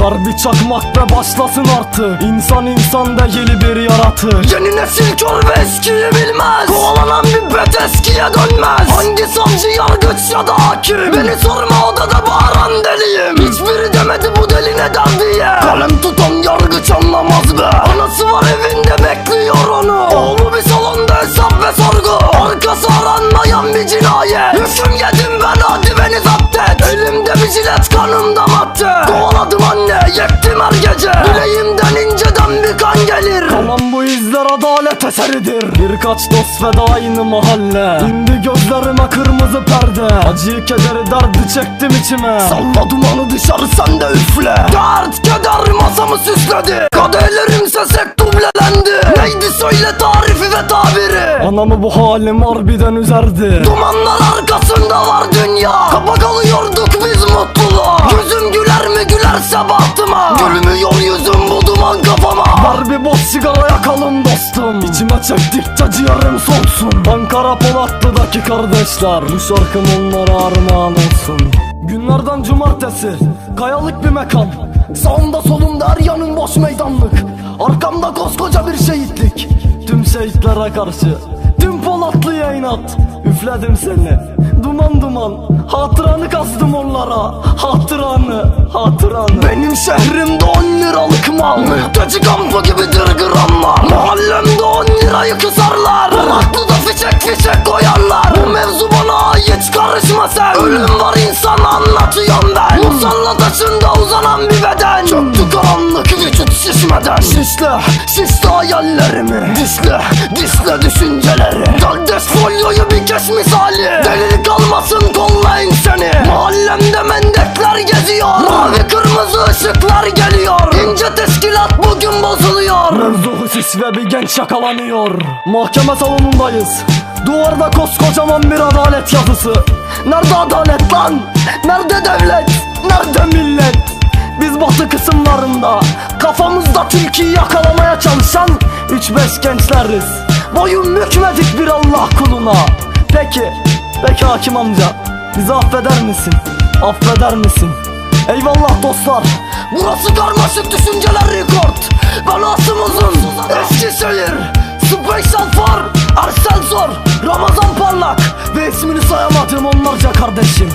Ver bir çakmak ve başlasın artık. İnsan insan değil bir yaratır. Yeni nesil kör ve eskiyi bilmez. Kovalanan bir bet eskiye dönmez. Hangi savcı yargıç ya da hakim Beni sorma odada bağıran deliyim. Hiçbiri demedi bu deli neden diye. Kalem tutan yargıç anlamaz be. Anası var evinde bekliyor onu. Oğlu bir salonda hesap ve sorgu. Arkası aranmayan bir cinayet. Hüküm yedim ben hadi beni zapt et. Elimde bir jilet kanımda madde. Kovaladım anne yektim her gece. Bileğimden inceden bir kan gelir. Kalan bu izler adalet eseridir. Birkaç dost ve aynı mahalle. İndi gözlerime kırmızı perde. Acıyı kederi derdi çektim içime. Salla dumanı dışarı sen de üfle. Dert keder masamı süsledi. Kadehlerimse sek dublelendi Neydi söyle tarifi ve tabiri? Anamı bu halim harbiden üzerdi. Dumanlar arkasında var dünya. Kapa kalıyorduk biz mutluluğa. Yüzüm sigara yakalım dostum. İçime çektikçe ciğerim soğusun Ankara Polatlı'daki kardeşler. Bu şarkım onlara armağan olsun. Günlerden cumartesi Kayalık bir mekan. Sağımda solumda her yanım boş meydanlık. Arkamda koskoca bir şehitlik. Tüm şehitlere karşı Tüm Polatlı'ya inat Üfledim seni Duman duman. Hatıranı kastım onlara. Hatıranı Hatıranı. Benim şehrimde 10 mal Mülteci kampı gibidir gramlar Mahallemde 10 lirayı kısarlar Polaklı'da fişek fişek koyarlar. Bu mevzu bana ait karışma sen. Ölüm var insana anlatıyorum ben. Musalla taşında uzanan bir beden. Çöktü karanlık vücut şişmeden Şişle, şişle hayallerimi. Disle, disle düşünceleri. Daldes folyoyu bir keş misali. Delilik kalmasın kollayın seni. Mahallemde mendekler geziyor. Mavi kırmızı ışıklar geliyor İnce teşkilat bugün bozuluyor Mevzu husus ve bir genç yakalanıyor Mahkeme salonundayız Duvarda koskocaman bir adalet yazısı Nerede adalet lan? Nerede devlet? Nerede millet? Biz batı kısımlarında Kafamızda tilkiyi yakalamaya çalışan 3-5 gençleriz Boyun bükmedik bir Allah kuluna Peki, peki hakim amca Bizi affeder misin? Affeder misin? Eyvallah dostlar Burası karmaşık düşünceler rekord. Ben asım uzun Eskişehir Special for Arsel Zor Ramazan Parlak. Ve ismini sayamadığım onlarca kardeşim